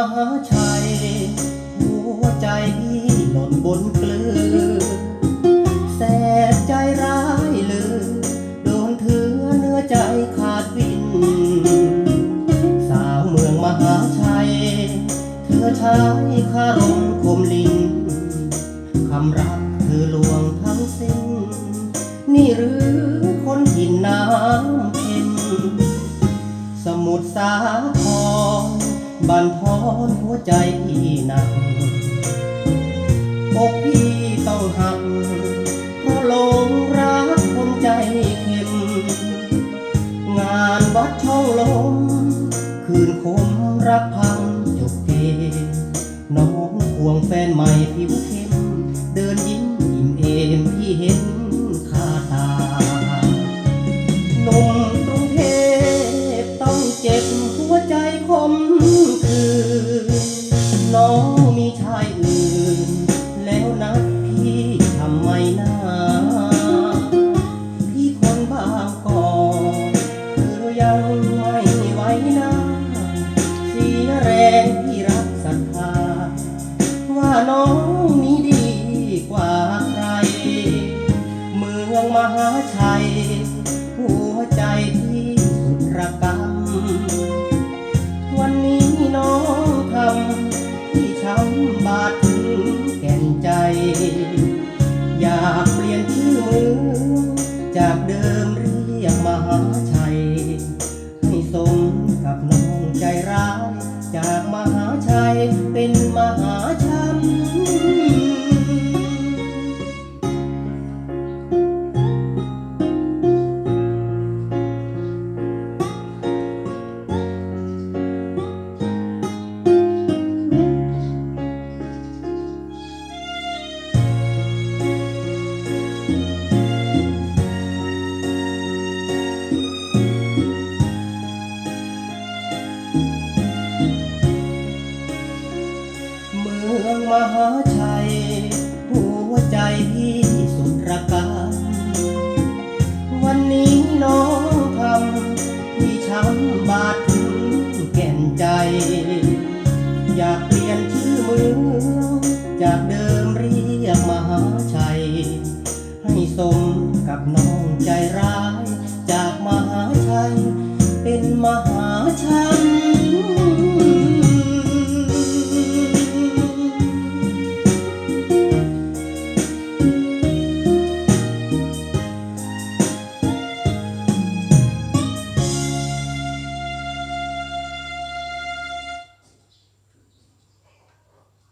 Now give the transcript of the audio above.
มหาชัย หัวใจพี่หล่นบนเกลือแสบใจร้ายเลยโดนเถือเนื้อใจขาดวิน สาวเมืองมหาชัย เธอใช้คารมคมลินคำรักเธอลวงทั้งสิ้น นี่หรือคนหินน้ำเค็มสมุทรสาค บันทอนหัวใจพี่หนักอกพี่ต้องหัก เพราะหลงรักคนใจเข้มงานวัดช่องลม คืนคมรักพังจบเกน้องควงแฟนใหม่ผิวเข้ม เดินยิ้มยิ้มเอมพี่เห็น น้องนี้ดีกว่าใคร เมืองมหาชัย หัวใจที่สุดระกำวันนี้น้องทำที่ช้ำบาดถึงแก่นใจ อยากเปลี่ยนชื่อเมืองจากเดิม มืองมหาชัย หัวใจพี่สุดระกำวันนี้น้องทำที่ช้ำบาดถึงแก่นใจ อยากเปลี่ยนชื่อเมืองจากเดิมเรียกมหาชัย ให้สมกับน้องใจร้าย จากมหาชัย เป็นมหาชัย